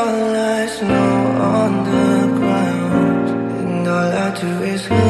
all lies snow on the ground, and all I do is.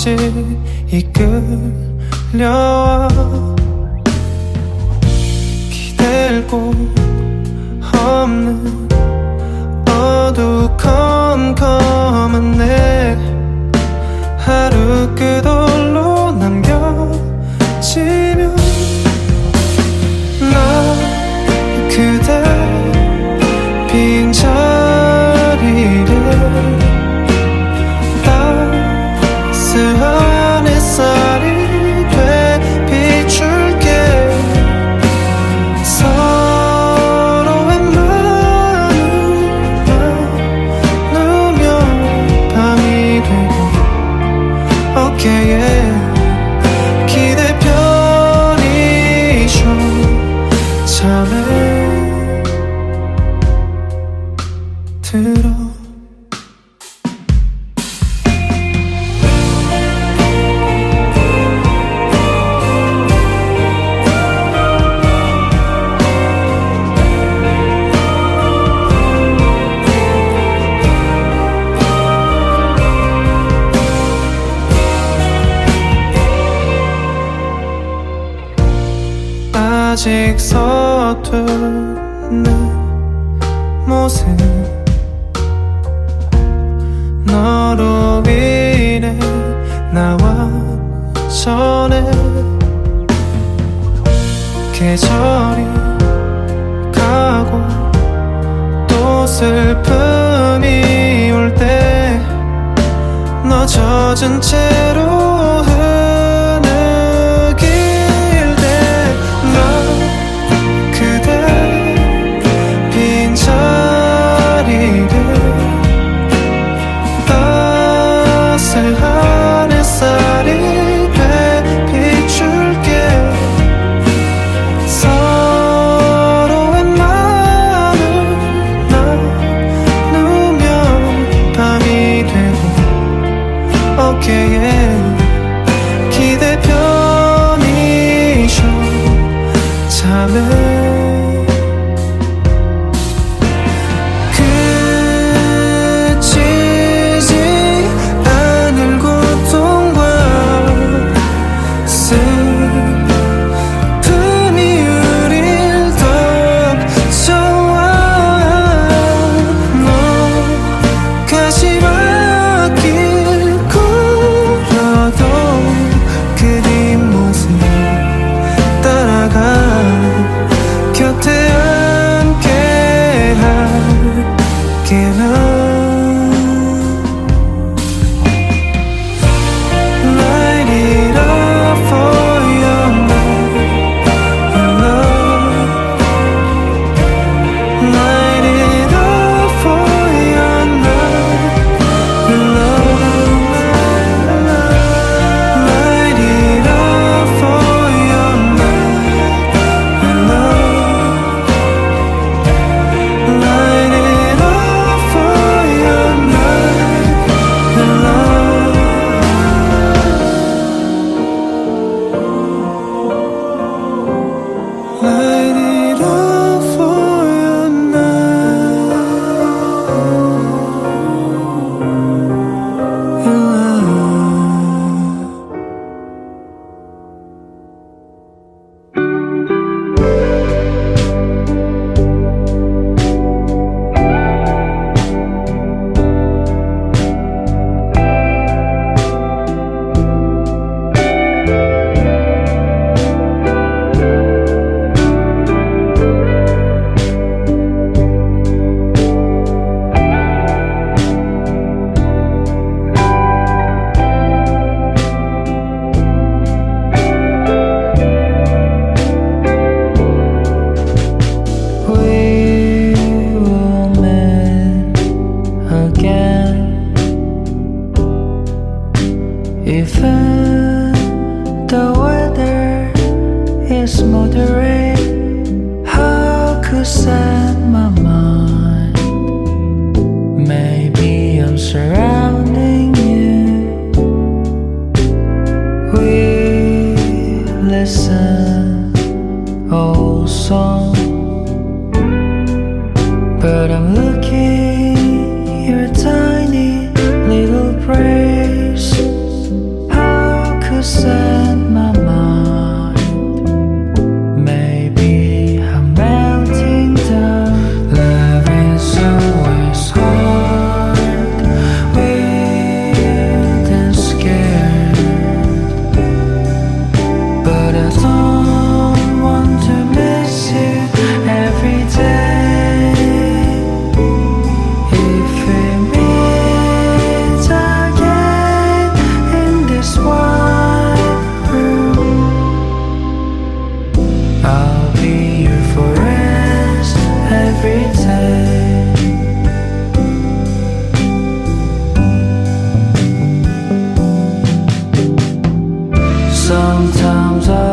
없이 이끌려와 기댈 곳 없는 어두컴컴한 내 하루 끝없 슬픔이 올 때 너 젖은 채로 감사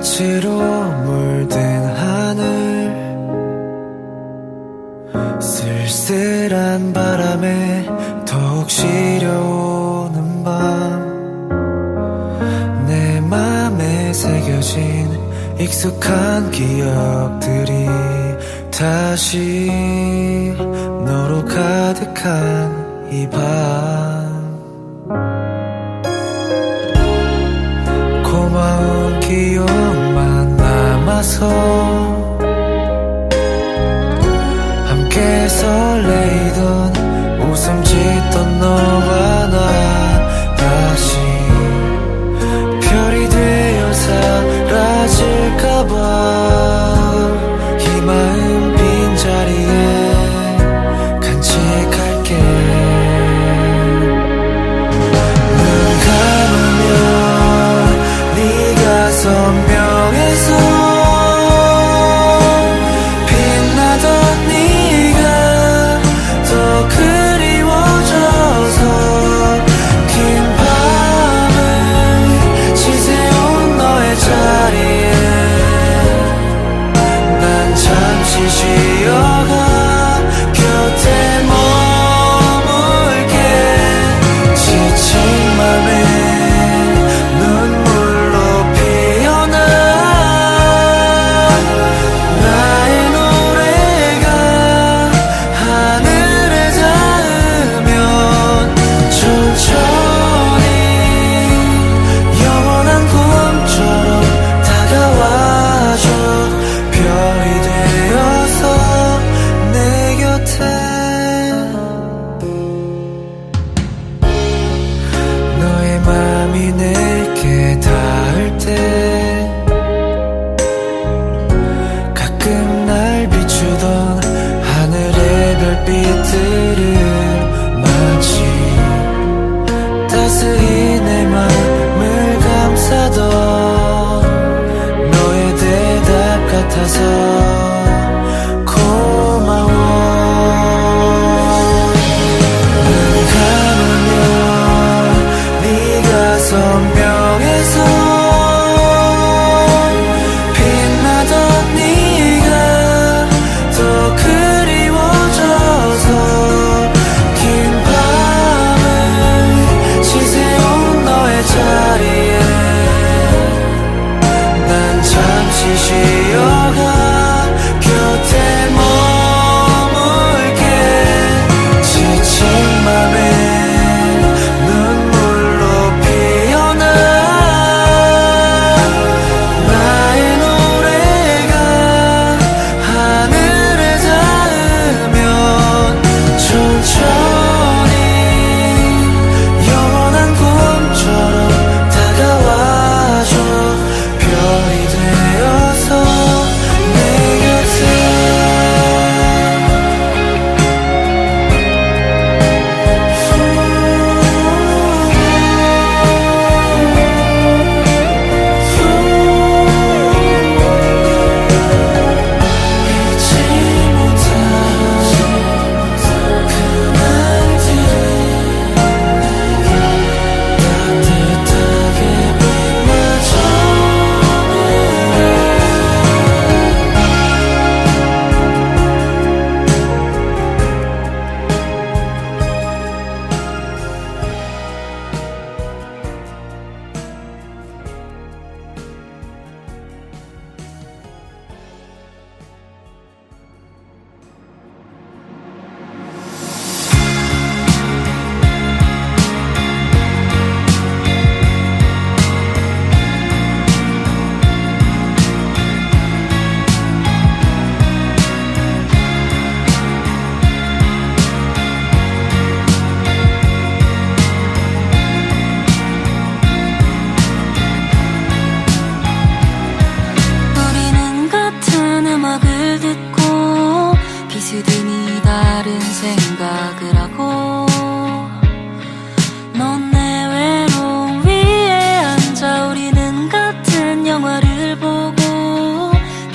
빛으로 물든 하늘. 쓸쓸한 바람에 더욱 시려오는 밤 내 맘에 새겨진 익숙한 기억들이 다시 너로 가득한 이밤. 와서 함께 설레이던 웃음 지 fingir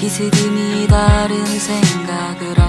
비스듬히 다른 생각을